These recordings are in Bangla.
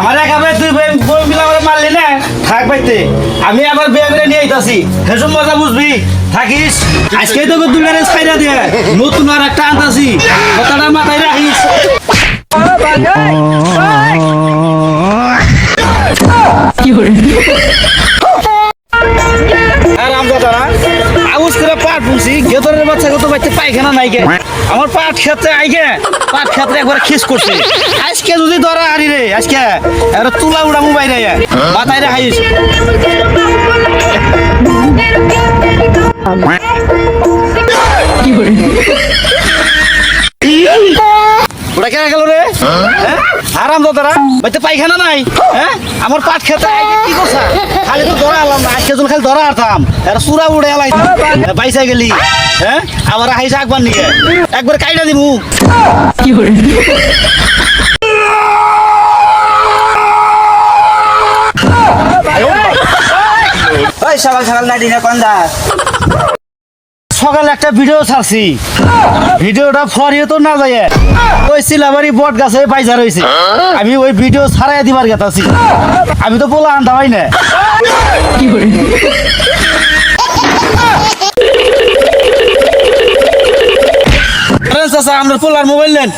আমার খাবে তুই বই মিলা আমার মারলি না? থাক বাইতে। আমি আবার বেগরে নিয়ে আইতাছি। হেসব মজা বুঝবি। থাকিস? আজকে তোকে দুলারে ছাইরা দে নতুন আর একটা আনতাছি। কথাটা মাথায় রাখিস। বুনছি গেদরের বাচ্চা কত বাইতে পায়খানা নাই গে। আমার পাট খেতে আইগে পাট ক্ষেত্রে একবার খিস করছে। আজকে যদি ধরা আরি রে, আজকে আর তুলা উড়া মোবাইল রে বাতাই রে হাইস ওটা কেন গেল রে? হ্যাঁ? আরাম দাদারা বাইতে পায়খানা নাই হ্যাঁ? আমার পাট খেতে কি করছা? খালি তো ধরা আলাম না আজকে খালি ধরা আরতাম এরা সুরা উড়ে এলাই। বাইসা গেলি হ্যাঁ? আবার হাইসা একবার নিয়ে। একবার কাইটা দিমু। ওই সকাল সকাল না দিনে কোন সকালে একটা ভিডিও ছাড়ছি। ভিডিওটা ফরিয়ে তো না যায় ওই সিলাবাড়ি বট গাছে পাইসা রয়েছে আমি ওই ভিডিও ছাড়াই দিবার গেতাছি আমি তো বলা আনতে পাই না। আপনার পোলার মোবাইল নেন।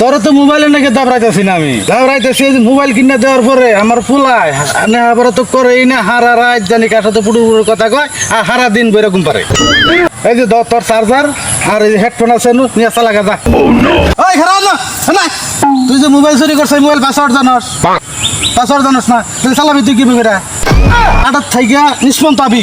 তোর তো মোবাইলে নাকি দাবড়াইতেছি না আমি। দাবড়াইতেছি মোবাইল কিনে দেওয়ার পরে আমার ফুলায় আবার তো করেই না, হারা রাত জানি কার সাথে পুরো পুরো কথা কয়, আর হারা দিন বেরকম পারে। এই যে তোর চার্জার, আর এই হেডফোন আছে নিয়ে চালা গা, যা। ওই খারাপ না তুই যে মোবাইল চুরি করছিস মোবাইল পাসওয়ার্ড জানস? পাসওয়ার্ড জানস না তুই চালাবি তুই কি বেটা আটার থাইকা নিষ্পন পাবি।